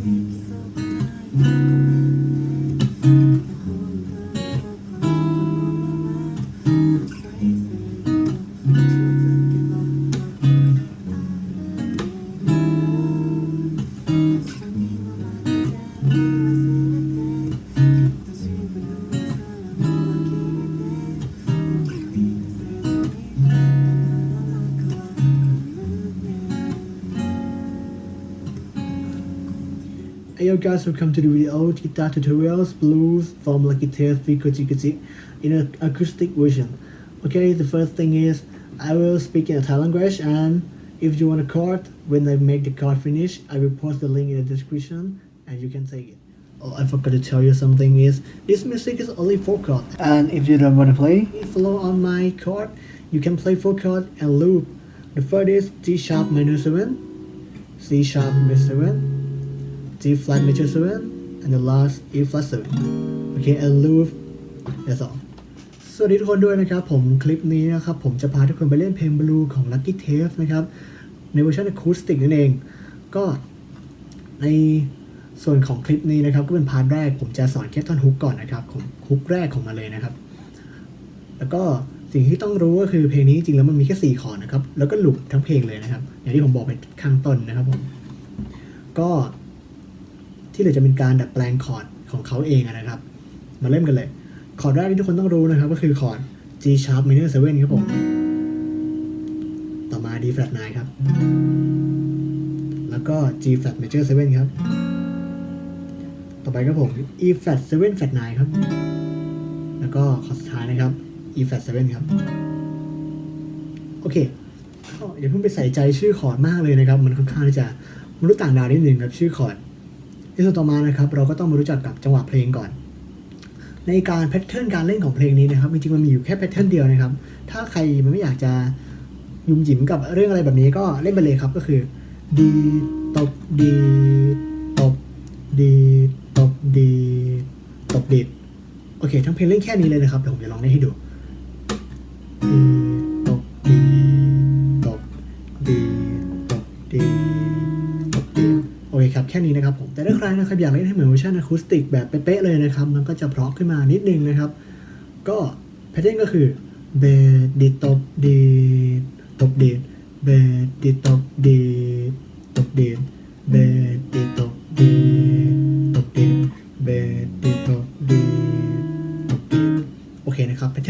Mm-hmm. Hey yo guys, welcome to the video guitar tutorials blues from Lucky Tail Fikoji Kaji in an acoustic version. Okay, the first thing is I will speak in a Thai language and if you want a chord, when I make the chord finish, I will post the link in the description and you can take it. Oh, I forgot to tell you something is this music is only four chord and if you don't want to play, follow on my chord, you can play four chord and loop. The first is G sharp minor 7, C sharp minor 7, G flat major 7 and the last E flat 7 okay and loop that's all สวัสดีทุกคนด้วยนะครับ ผมคลิปนี้นะครับ ผมจะพาทุกคนไปเล่นเพลงบลูของ Lucky Tape นะครับ ในเวอร์ชันอะคูสติกนั่นเอง ก็ในส่วนของคลิปนี้นะครับ ก็เป็นพาร์ทแรก ผมจะสอนแค่ท่อนฮุกก่อนนะครับของฮุกแรกของมันเลยนะครับ แล้วก็สิ่งที่ต้องรู้ก็คือเพลงนี้จริงแล้วมันมีแค่สี่คอร์ดนะครับ แล้วก็หลุดทั้งเพลงเลยนะครับ อย่างที่ผมบอกไปข้างต้นนะครับผม ก็ ที่เหลือจะเป็นการดัดแปลงคอร์ดของเขาเองนะครับ มาเริ่มกันเลย คอร์ดแรกที่ทุกคนต้องรู้นะครับ ก็คือคอร์ด G sharp minor 7ครับผม ต่อมา D flat 9ครับ แล้วก็ G flat major 7ครับ ต่อไปครับผม E flat 7 flat 9ครับ แล้วก็คอร์ดสุดท้ายนะครับ E flat 7ครับ โอเคอย่าเพิ่งไปใส่ใจชื่อคอร์ดมากเลยนะครับ มันค่อนข้างจะมนุษย์ต่างดาวนิดหนึ่งครับชื่อคอร์ด ส่วนต่อมานะครับเราก็ต้องมารู้จักกับจังหวะเพลงก่อน ในการแพทเทิร์นการเล่นของเพลงนี้นะครับจริงๆมันมีอยู่แค่แพทเทิร์นเดียวนะครับ ถ้าใครมันไม่อยากจะยุ่มหยิมกับเรื่องอะไรแบบนี้ก็เล่นไปเลยครับก็คือดีตบดีตบดีตบดีตบดีโอเค ทั้งเพลงเล่นแค่นี้เลยนะครับเดี๋ยวผมจะลองเล่นให้ดู แค่นี้นะครับผม แต่ถ้าใครนะครับอยากเล่นให้เหมือนเวอร์ชันอะคูสติกแบบเป๊ะๆเลยนะครับ มันก็จะเพราะขึ้นมานิดนึงนะครับ ก็แพทเทิร์นก็คือเบสดีตบดีตบดีเบสดีตบดีตบดีเบสดีตบ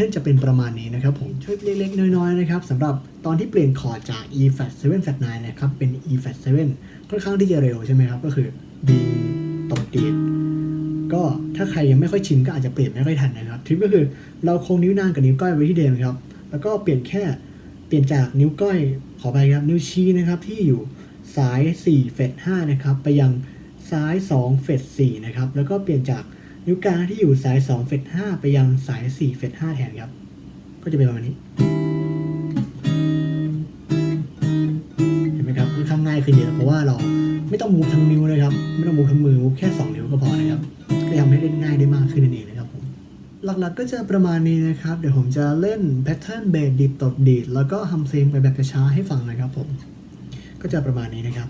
นะครับแพทนจะเป็นประมาณนี้นะครับผมช่วยเล็กๆ น้อยๆนะครับสำหรับตอนที่เปลี่ยนคอร์ดจาก E flat 7 flat 9นะครับเป็น E flat 7ค่อนข้างที่จะเร็วใช่ไหมครับ ก็คือ D ตบดีดก็ถ้าใครยังไม่ค่อยชินก็อาจจะเปลี่ยนไม่ค่อยทันนะครับทริคก็คือเราคงนิ้วนางกับนิ้วก้อยไว้ที่เดิมครับ แล้วก็เปลี่ยนแค่เปลี่ยนจากนิ้วก้อยขอไปครับนิ้วชี้นะครับที่อยู่ซ้าย4เฟส5นะครับไปยังซ้าย 2 เฟส4นะครับแล้วก็เปลี่ยนจาก นิ้วกลางที่อยู่ซ้าย2เฟส5ไปยังสาย4เฟส5แทนครับ ก็จะเป็นประมาณนี้ เห็นไหมครับค่อนข้างง่ายขึ้นเยอะเพราะว่าเราไม่ต้องมูฟทั้งนิ้วเลยครับ ไม่ต้องมูฟทั้งมือมูฟแค่ 2 นิ้วก็พอนะครับ ก็ทำให้เล่นง่ายได้มากขึ้นนั่นเองนะครับผมหลักๆก็จะประมาณนี้นะครับ เดี๋ยวผมจะเล่นแพทเทิร์นเบสดิบตบดีดแล้วก็ฮัมเพลงไปแบบช้าๆให้ฟังนะครับผมก็จะประมาณนี้นะครับ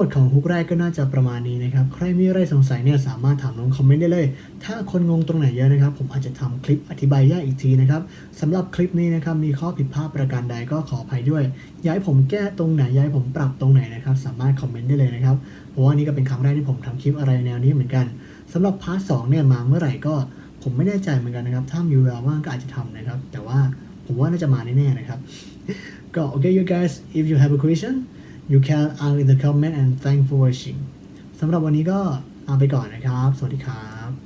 มดของฮุกแรกก็น่าจะประมาณนี้นะครับ ใครมีอะไรสงสัยเนี่ยสามารถถามลงคอมเมนต์ได้เลย ถ้าคนงงตรงไหนเยอะนะครับ ผมอาจจะทำคลิปอธิบายแยกอีกทีนะครับสำหรับคลิปนี้นะครับมีข้อผิดพลาดประการใดก็ขออภัยด้วยอยากให้ผมแก้ตรงไหนอยากให้ผมปรับตรงไหนนะครับ สามารถคอมเมนต์ได้เลยนะครับ เพราะว่านี่ก็เป็นครั้งแรกที่ผมทำคลิปอะไรแนวนี้เหมือนกันสำหรับพาร์ทสองเนี่ยมาเมื่อไหร่ก็ผมไม่แน่ใจเหมือนกันนะครับ ถ้ามีเวลาว่างก็อาจจะทำนะครับ แต่ว่าผมว่าน่าจะมาแน่ๆนะครับก็โอเค you guys if you have a question you can ask in the comment and thank for watching สำหรับวันนี้ก็เอาไปก่อนนะครับ สวัสดีครับ